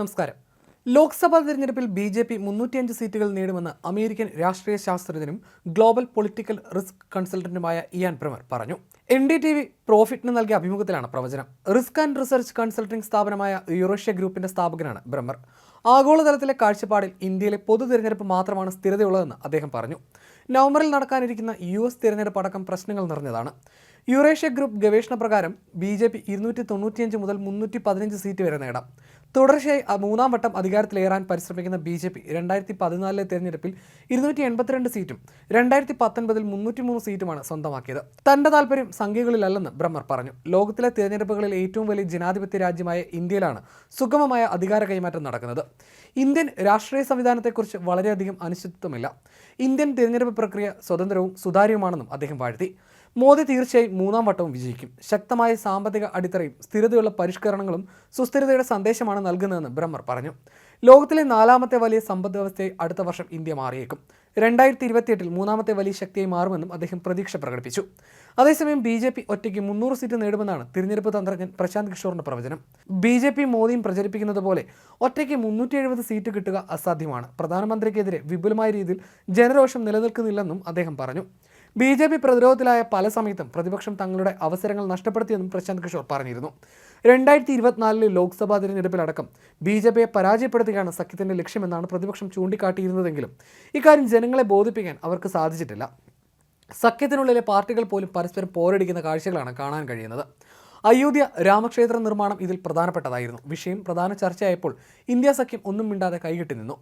നമസ്കാരം. ലോക്സഭാ തെരഞ്ഞെടുപ്പിൽ B J P മുന്നൂറ്റിയഞ്ച് സീറ്റുകൾ നേടുമെന്ന് അമേരിക്കൻ രാഷ്ട്രീയ ശാസ്ത്രജ്ഞനും ഗ്ലോബൽ പൊളിറ്റിക്കൽ റിസ്ക് കൺസൾട്ടന്റുമായ ഇയാൻ പ്രമർ പറഞ്ഞു. എൻ ഡി ടി വി പ്രോഫിറ്റിന് നൽകിയ അഭിമുഖത്തിലാണ് പ്രവചനം. റിസ്ക് ആൻഡ് റിസർച്ച് കൺസൾട്ടിംഗ് സ്ഥാപനമായ യൂറോഷ്യ ഗ്രൂപ്പിന്റെ സ്ഥാപകനാണ് ബ്രഹ്മർ ആഗോളതലത്തിലെ കാഴ്ചപ്പാടിൽ ഇന്ത്യയിലെ പൊതു തിരഞ്ഞെടുപ്പ് മാത്രമാണ് സ്ഥിരതയുള്ളതെന്ന് അദ്ദേഹം പറഞ്ഞു. നവംബറിൽ നടക്കാനിരിക്കുന്ന യു എസ് തിരഞ്ഞെടുപ്പ് അടക്കം പ്രശ്നങ്ങൾ നിറഞ്ഞതാണ്. യുറേഷ്യ ഗ്രൂപ്പ് ഗവേഷണ പ്രകാരം ബി ജെ പി ഇരുന്നൂറ്റി തൊണ്ണൂറ്റിയഞ്ച് മുതൽ മുന്നൂറ്റി പതിനഞ്ച് സീറ്റ് വരെ നേടാം. തുടർച്ചയായി മൂന്നാം വട്ടം അധികാരത്തിലേറാൻ പരിശ്രമിക്കുന്ന ബി ജെ പി രണ്ടായിരത്തി പതിനാലിലെ തെരഞ്ഞെടുപ്പിൽ ഇരുന്നൂറ്റി എൺപത്തിരണ്ട് സീറ്റും രണ്ടായിരത്തി പത്തൊൻപതിൽ മുന്നൂറ്റി മൂന്ന് സീറ്റുമാണ് സ്വന്തമാക്കിയത്. തന്റെ താല്പര്യം സംഖ്യകളിലല്ലെന്ന് ബ്രഹ്മർ പറഞ്ഞു. ലോകത്തിലെ തിരഞ്ഞെടുപ്പുകളിൽ ഏറ്റവും വലിയ ജനാധിപത്യ രാജ്യമായ ഇന്ത്യയിലാണ് സുഗമമായ അധികാര കൈമാറ്റം നടക്കുന്നത്. ഇന്ത്യൻ രാഷ്ട്രീയ സംവിധാനത്തെക്കുറിച്ച് വളരെയധികം അനിശ്ചിതത്വമില്ല. ഇന്ത്യൻ തിരഞ്ഞെടുപ്പ് പ്രക്രിയ സ്വതന്ത്രവും സുതാര്യവുമാണെന്നും അദ്ദേഹം വാഴ്ത്തി. മോദി തീർച്ചയായും മൂന്നാം വട്ടവും വിജയിക്കും. ശക്തമായ സാമ്പത്തിക അടിത്തറയും സ്ഥിരതയുള്ള പരിഷ്കരണങ്ങളും സുസ്ഥിരതയുടെ സന്ദേശമാണ് നൽകുന്നതെന്ന് ബ്രഹ്മർ പറഞ്ഞു. ലോകത്തിലെ നാലാമത്തെ വലിയ സമ്പദ് അടുത്ത വർഷം ഇന്ത്യ മാറിയേക്കും. രണ്ടായിരത്തി ഇരുപത്തിയെട്ടിൽ മൂന്നാമത്തെ വലിയ ശക്തിയായി മാറുമെന്നും അദ്ദേഹം പ്രതീക്ഷ പ്രകടിപ്പിച്ചു. അതേസമയം ബി ജെ പി ഒറ്റയ്ക്ക് മുന്നൂറ് സീറ്റ് നേടുമെന്നാണ് തിരഞ്ഞെടുപ്പ് തന്ത്രജ്ഞൻ പ്രശാന്ത് കിഷോറിന്റെ പ്രവചനം. ബി ജെ പി മോദിയും പ്രചരിപ്പിക്കുന്നത് പോലെ ഒറ്റയ്ക്ക് മുന്നൂറ്റി എഴുപത് സീറ്റ് കിട്ടുക അസാധ്യമാണ്. പ്രധാനമന്ത്രിക്കെതിരെ വിപുലമായ രീതിയിൽ ജനരോഷം നിലനിൽക്കുന്നില്ലെന്നും അദ്ദേഹം പറഞ്ഞു. ബി ജെ പി പ്രതിരോധത്തിലായ പല സമയത്തും പ്രതിപക്ഷം തങ്ങളുടെ അവസരങ്ങൾ നഷ്ടപ്പെടുത്തിയെന്നും പ്രശാന്ത് കിഷോർ പറഞ്ഞിരുന്നു. രണ്ടായിരത്തി ഇരുപത്തിനാലിലെ ലോക്സഭാ തിരഞ്ഞെടുപ്പിലടക്കം ബി ജെ പിയെ പരാജയപ്പെടുത്തുകയാണ് സഖ്യത്തിന്റെ ലക്ഷ്യമെന്നാണ് പ്രതിപക്ഷം ചൂണ്ടിക്കാട്ടിയിരുന്നതെങ്കിലും ഇക്കാര്യം ജനങ്ങളെ ബോധിപ്പിക്കാൻ അവർക്ക് സാധിച്ചിട്ടില്ല. സഖ്യത്തിനുള്ളിലെ പാർട്ടികൾ പോലും പരസ്പരം പോരടിക്കുന്ന കാഴ്ചകളാണ് കാണാൻ കഴിയുന്നത്. അയോധ്യ രാമക്ഷേത്ര നിർമ്മാണം ഇതിൽ പ്രധാനപ്പെട്ടതായിരുന്നു. വിഷയം പ്രധാന ചർച്ചയായപ്പോൾ ഇന്ത്യ സഖ്യം ഒന്നും മിണ്ടാതെ കൈകെട്ടി നിന്നു.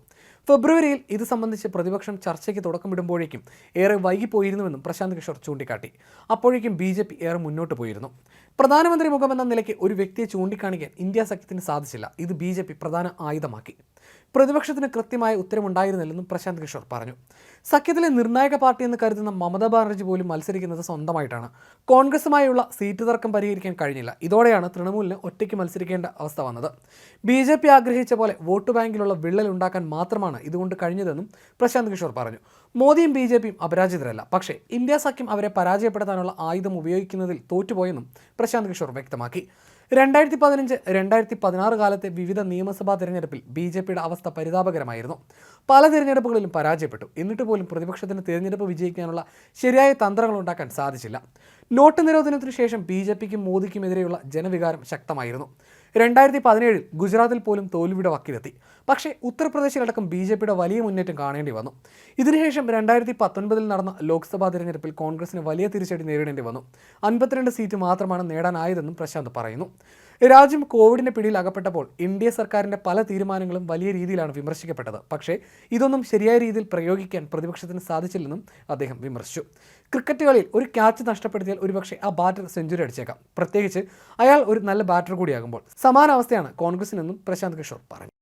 ഫെബ്രുവരിയിൽ ഇത് സംബന്ധിച്ച് പ്രതിപക്ഷം ചർച്ചയ്ക്ക് തുടക്കമിടുമ്പോഴേക്കും ഏറെ വൈകിപ്പോയിരുന്നുവെന്നും പ്രശാന്ത് കിഷോർ ചൂണ്ടിക്കാട്ടി. അപ്പോഴേക്കും ബി ജെ പി ഏറെ മുന്നോട്ട് പോയിരുന്നു. പ്രധാനമന്ത്രി മുഖമെന്ന നിലയ്ക്ക് ഒരു വ്യക്തിയെ ചൂണ്ടിക്കാണിക്കാൻ ഇന്ത്യ സഖ്യത്തിന് സാധിച്ചില്ല. ഇത് ബി പ്രധാന ആയുധമാക്കി. പ്രതിപക്ഷത്തിന് കൃത്യമായ ഉത്തരമുണ്ടായിരുന്നില്ലെന്നും പ്രശാന്ത് കിഷോർ പറഞ്ഞു. സഖ്യത്തിലെ നിർണായക പാർട്ടി എന്ന് കരുതുന്ന മമതാ ബാനർജി പോലും മത്സരിക്കുന്നത് സ്വന്തമായിട്ടാണ്. കോൺഗ്രസുമായുള്ള സീറ്റ് തർക്കം പരിഹരിക്കാൻ കഴിഞ്ഞില്ല. ഇതോടെയാണ് തൃണമൂലിന് ഒറ്റയ്ക്ക് മത്സരിക്കേണ്ട അവസ്ഥ വന്നത്. ബി ജെ പി ആഗ്രഹിച്ച പോലെ വോട്ട് ബാങ്കിലുള്ള വിള്ളൽ ഉണ്ടാക്കാൻ മാത്രമാണ് ഇതുകൊണ്ട് കഴിഞ്ഞതെന്നും പ്രശാന്ത് കിഷോർ പറഞ്ഞു. മോദിയും ബി ജെ പിയും അപരാജിതരല്ല. പക്ഷേ ഇന്ത്യ സഖ്യം അവരെ പരാജയപ്പെടുത്താനുള്ള ആയുധം ഉപയോഗിക്കുന്നതിൽ തോറ്റുപോയെന്നും പ്രശാന്ത് കിഷോർ വ്യക്തമാക്കി. രണ്ടായിരത്തി പതിനഞ്ച് രണ്ടായിരത്തി പതിനാറ് കാലത്തെ വിവിധ നിയമസഭാ തിരഞ്ഞെടുപ്പിൽ ബി ജെ പിയുടെ അവസ്ഥ പരിതാപകരമായിരുന്നു. പല തിരഞ്ഞെടുപ്പുകളിലും പരാജയപ്പെട്ടു. എന്നിട്ട് പോലും പ്രതിപക്ഷത്തിന് തിരഞ്ഞെടുപ്പ് വിജയിക്കാനുള്ള ശരിയായ തന്ത്രങ്ങൾ ഉണ്ടാക്കാൻ സാധിച്ചില്ല. നോട്ട് നിരോധനത്തിനു ശേഷം ബി ജെ പിക്കും മോദിക്കുമെതിരെയുള്ള ജനവികാരം ശക്തമായിരുന്നു. രണ്ടായിരത്തി പതിനേഴിൽ ഗുജറാത്തിൽ പോലും തോൽവിയുടെ വക്കിലെത്തി. പക്ഷേ ഉത്തർപ്രദേശിലടക്കം ബി ജെ പിയുടെ വലിയ മുന്നേറ്റം കാണേണ്ടി വന്നു. ഇതിനുശേഷം രണ്ടായിരത്തി പത്തൊൻപതിൽ നടന്ന ലോക്സഭാ തിരഞ്ഞെടുപ്പിൽ കോൺഗ്രസിന് വലിയ തിരിച്ചടി നേരിടേണ്ടി വന്നു. അൻപത്തിരണ്ട് സീറ്റ് മാത്രമാണ് നേടാനായതെന്നും പ്രശാന്ത് പറയുന്നു. രാജ്യം കോവിഡിന്റെ പിടിയിൽ അകപ്പെട്ടപ്പോൾ ഇന്ത്യ സർക്കാരിന്റെ പല തീരുമാനങ്ങളും വലിയ രീതിയിലാണ് വിമർശിക്കപ്പെട്ടത്. പക്ഷേ ഇതൊന്നും ശരിയായ രീതിയിൽ പ്രയോഗിക്കാൻ പ്രതിപക്ഷത്തിന് സാധിച്ചില്ലെന്നും അദ്ദേഹം വിമർശിച്ചു. ക്രിക്കറ്റ് കളിയിൽ ഒരു ക്യാച്ച് നഷ്ടപ്പെടുത്തിയാൽ ഒരുപക്ഷെ ആ ബാറ്റർ സെഞ്ചുറി അടിച്ചേക്കാം. പ്രത്യേകിച്ച് അയാൾ ഒരു നല്ല ബാറ്റർ കൂടിയാകുമ്പോൾ. സമാന അവസ്ഥയാണ് കോൺഗ്രസിനെന്നും പ്രശാന്ത് കിഷോർ പറഞ്ഞു.